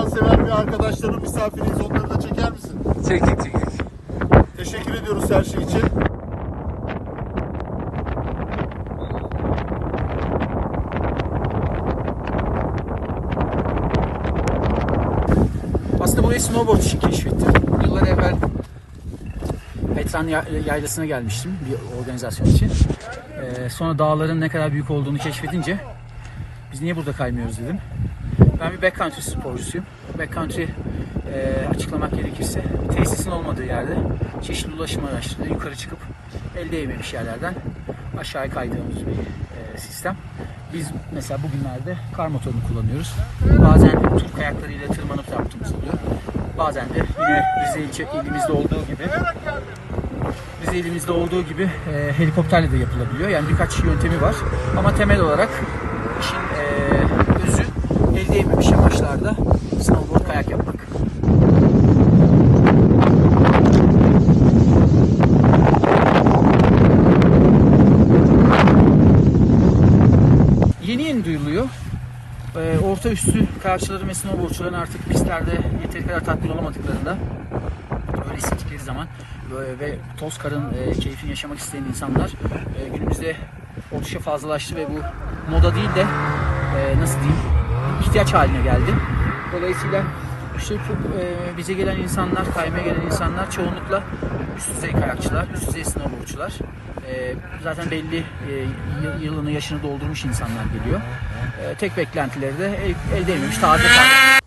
arkadaşların misafiriyiz. Onları da çeker misin? Çektik çektik. Teşekkür ediyoruz her şey için. Aslında burayı snowboard için keşfettim. Yıllar evvel Petran Ya- Yaylası'na gelmiştim bir organizasyon için. Ee, sonra dağların ne kadar büyük olduğunu keşfedince biz niye burada kaymıyoruz dedim. Ben bir backcountry sporcusuyum. Backcountry e, açıklamak gerekirse tesisin olmadığı yerde çeşitli ulaşım araçlarıyla yukarı çıkıp el değmemiş yerlerden aşağıya kaydığımız bir e, sistem. Biz mesela bugünlerde kar motorunu kullanıyoruz. Bazen tur kayaklarıyla tırmanıp yaptığımız oluyor. Bazen de yine Rize ilçe ilimizde olduğu gibi Rize ilimizde olduğu gibi e, helikopterle de yapılabiliyor. Yani birkaç yöntemi var. Ama temel olarak işin e, değmemiş yamaçlarda snowboard kayak yapmak. Yeni yeni duyuluyor. Ee, orta üstü kayakçıların ve snowboardçuların artık pistlerde yeteri kadar tatmin olamadıklarında böyle istedikleri zaman ve toz karın e, keyfini yaşamak isteyen insanlar e, günümüzde oldukça fazlalaştı ve bu moda değil de e, nasıl diyeyim ihtiyaç haline geldi. Dolayısıyla işte e, bize gelen insanlar, kaymaya gelen insanlar çoğunlukla üst düzey kayakçılar, üst düzey snowboardçular. E, zaten belli e, yı- yılını, yaşını doldurmuş insanlar geliyor. E, tek beklentileri de el, el değmemiş taze kar.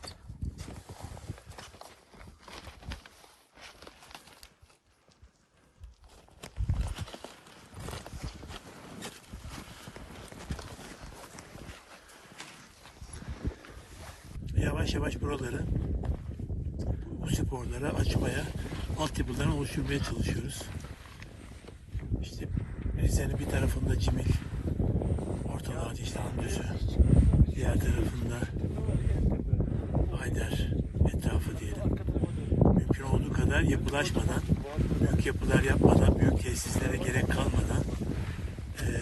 Yavaş yavaş buraları bu sporlara açmaya, altyapılarını oluşturmaya çalışıyoruz. İşte Rize'nin bir tarafında Cimil, ortalarda işte Andüzü, diğer tarafında Ayder etrafı diyelim. Mümkün olduğu kadar yapılaşmadan, büyük yapılar yapmadan, büyük tesislere gerek kalmadan eee,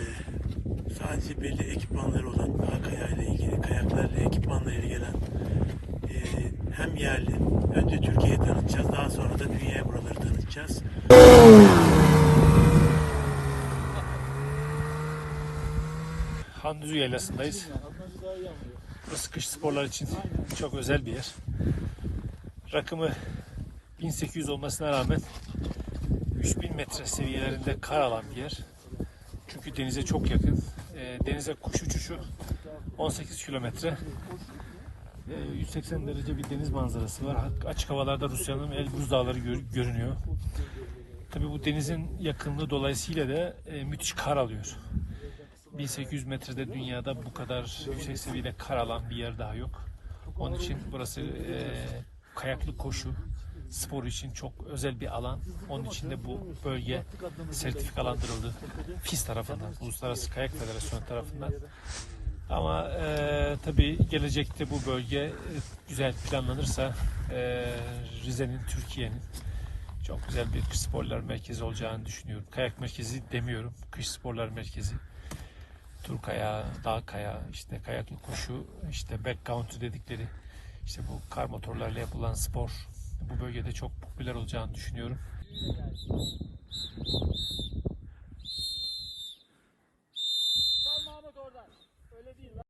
sadece belli ekipmanları olan daha kayayla ilgili, kayaklarla ekipmanlarıyla gelen eee, hem yerli, önce Türkiye'ye tanıtacağız, daha sonra da dünyaya buraları tanıtacağız. Handüzü Yaylası'ndayız. Burası sporlar için çok özel bir yer. Rakımı 1800 olmasına rağmen 3000 metre seviyelerinde kar alan bir yer. Çünkü denize çok yakın. Ee, denize kuş uçuşu 18 kilometre. Ee, 180 derece bir deniz manzarası var. Açık havalarda Rusya'nın Elbruz Dağları gör- görünüyor. Tabii bu denizin yakınlığı dolayısıyla da e, müthiş kar alıyor. 1800 metrede dünyada bu kadar yüksek seviyede kar alan bir yer daha yok. Onun için burası e, kayaklı koşu spor için çok özel bir alan. Onun için de bu bölge sertifikalandırıldı. FIS tarafından, Uluslararası Kayak Federasyonu tarafından. Ama e, tabii gelecekte bu bölge e, güzel planlanırsa e, Rize'nin, Türkiye'nin çok güzel bir kış sporlar merkezi olacağını düşünüyorum. Kayak merkezi demiyorum, kış sporlar merkezi. Tur kayağı, dağ kayağı, işte kayaklı koşu, işte backcountry dedikleri işte bu kar motorlarla yapılan spor bu bölgede çok popüler olacağını düşünüyorum.